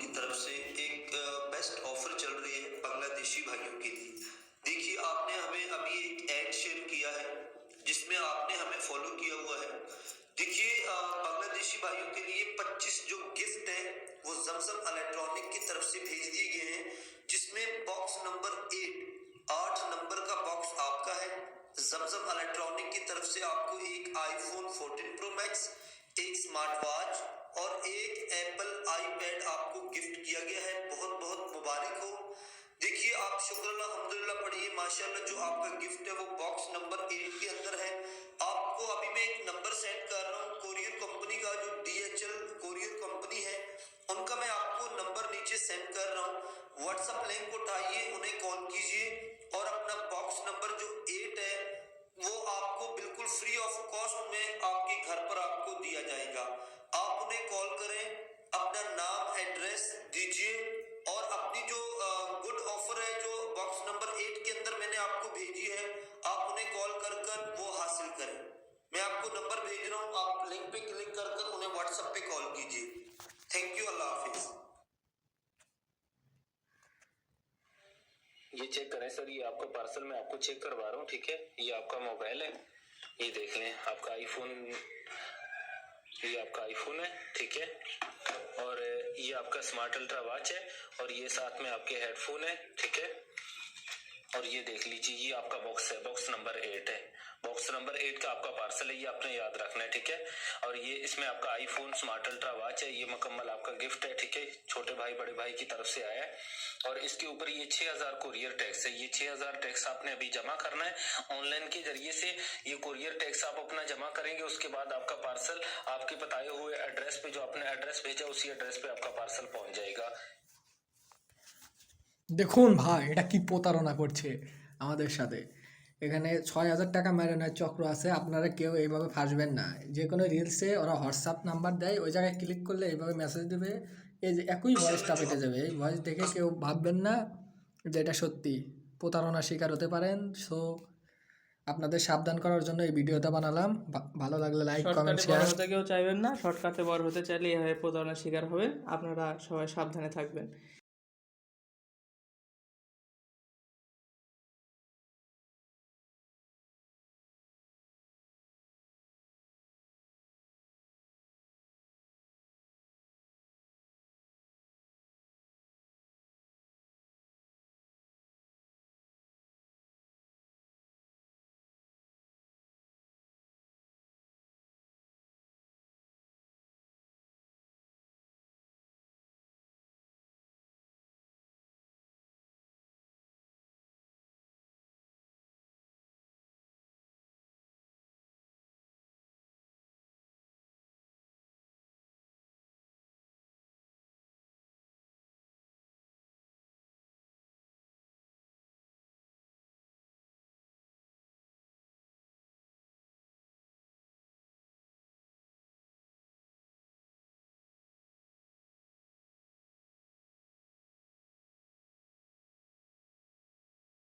की तरफ़ से एक बेस्ट ऑफ़र चल रही है बांग्लादेशी भाइयों के लिए। देखिए, आपने हमें अभी एक ऐड शेयर किया है, जिसमें आपने हमें फॉलो किया हुआ है। देखिए बांग्लादेशी भाइयों के लिए 25 जो गिफ्ट है, वो जमजम इलेक्ट्रॉनिक की तरफ़ से भेज दिए गए हैं, जिसमें बॉक्स नंबर एट आठ नंबर का बॉक्स आपका है। जमजम इलेक्ट्रॉनिक की तरफ़ से आपको एक आईफोन 14 प्रो मैक्स एक स्मार्ट वॉच और एक एप्पल आईपैड आपको गिफ्ट किया गया है। बहुत बहुत मुबारक हो। देखिए, आप शुक्र अल्हम्दुलिल्लाह पढ़िए। माशाल्लाह, जो आपका गिफ्ट है, वो बॉक्स नंबर एट के अंदर है। आपको अभी मैं एक नंबर सेंड कर रहा हूँ। कोरियर कंपनी का जो डीएचएल कोरियर कंपनी है, उनका मैं आपको नंबर नीचे सेंड कर रहा हूँ। व्हाट्सएप लिंक उठाइए, उन्हें कॉल कीजिए। और अपना बॉक्स नंबर जो एट है, वो आपको बिल्कुल फ्री ऑफ़ कॉस्ट में आपके घर पर आपको दिया जाएगा। आप उन्हें कॉल करें, अपना नाम, एड्रेस दीजिए और अपनी जो गुड ऑफ़र है, जो बॉक्स नंबर एट के अंदर मैंने आपको भेजी है, आप उन्हें कॉल कर कर वो हासिल करें। मैं आपको नंबर भेज रहा हूँ, आप लिंक पे क्लिक कर कर उन्हें व्हाट्सएप पे कॉल कीजिए। थैंक यू अल्लाह हाफिज़ ये चेक करें सर ये आपको पार्सल मैं आपको चेक करवा रहा हूँ, ठीक है? ये आपका मोबाइल है। ये देख लें, आपका आईफोन ये आपका आईफोन है, ठीक है? और ये आपका स्मार्ट अल्ट्रा वॉच है और ये साथ में आपके हेडफोन है, ठीक है? ये देख लीजिए, ये आपका बॉक्स है। बॉक्स नंबर एट है। बॉक्स नंबर एट का आपका पार्सल है, ये आपने याद रखना है, ठीक है? और ये इसमें आपका आईफोन स्मार्ट अल्ट्रा वॉच है, ये मुकम्मल आपका गिफ्ट है, ठीक है? छोटे भाई, बड़े भाई की तरफ़ से आया है। और इसके ऊपर ये 6000 कुरियर टैक्स है। ये 6000 टैक्स आपने अभी जमा करना है। ऑनलाइन के ज़रिए से ये कुरियर टैक्स आप अपना जमा करेंगे, उसके बाद आपका पार्सल आपके बताए हुए एड्रेस पे, जो आपने एड्रेस भेजा, उसी एड्रेस पे आपका पार्सल पहुँच जाएगा। দেখুন ভাই এটা কি প্রতারণা করছে আমাদের সাথে। এখানে ছয় হাজার টাকা মেরে নেয় চক্র আছে আপনারা কেউ এইভাবে ফাঁসবেন না। যে কোনো রিলসে ওরা হোয়াটসঅ্যাপ নাম্বার দেয় ওই জায়গায় ক্লিক করলে এইভাবে মেসেজ দেবে। এই যে একই ভয়েসটা পেটে যাবে এই ভয়েস দেখে কেউ ভাববেন না যে এটা সত্যি। প্রতারণার শিকার হতে পারেন সো আপনাদের সাবধান করার জন্য এই ভিডিওটা বানালাম। ভালো লাগলে লাইক কমেন্ট শেয়ার হতে কেউ চাইবেন না শর্টকাটে বড় হতে চাইলে এভাবে প্রতারণার শিকার হবেন আপনারা সবাই সাবধানে থাকবেন।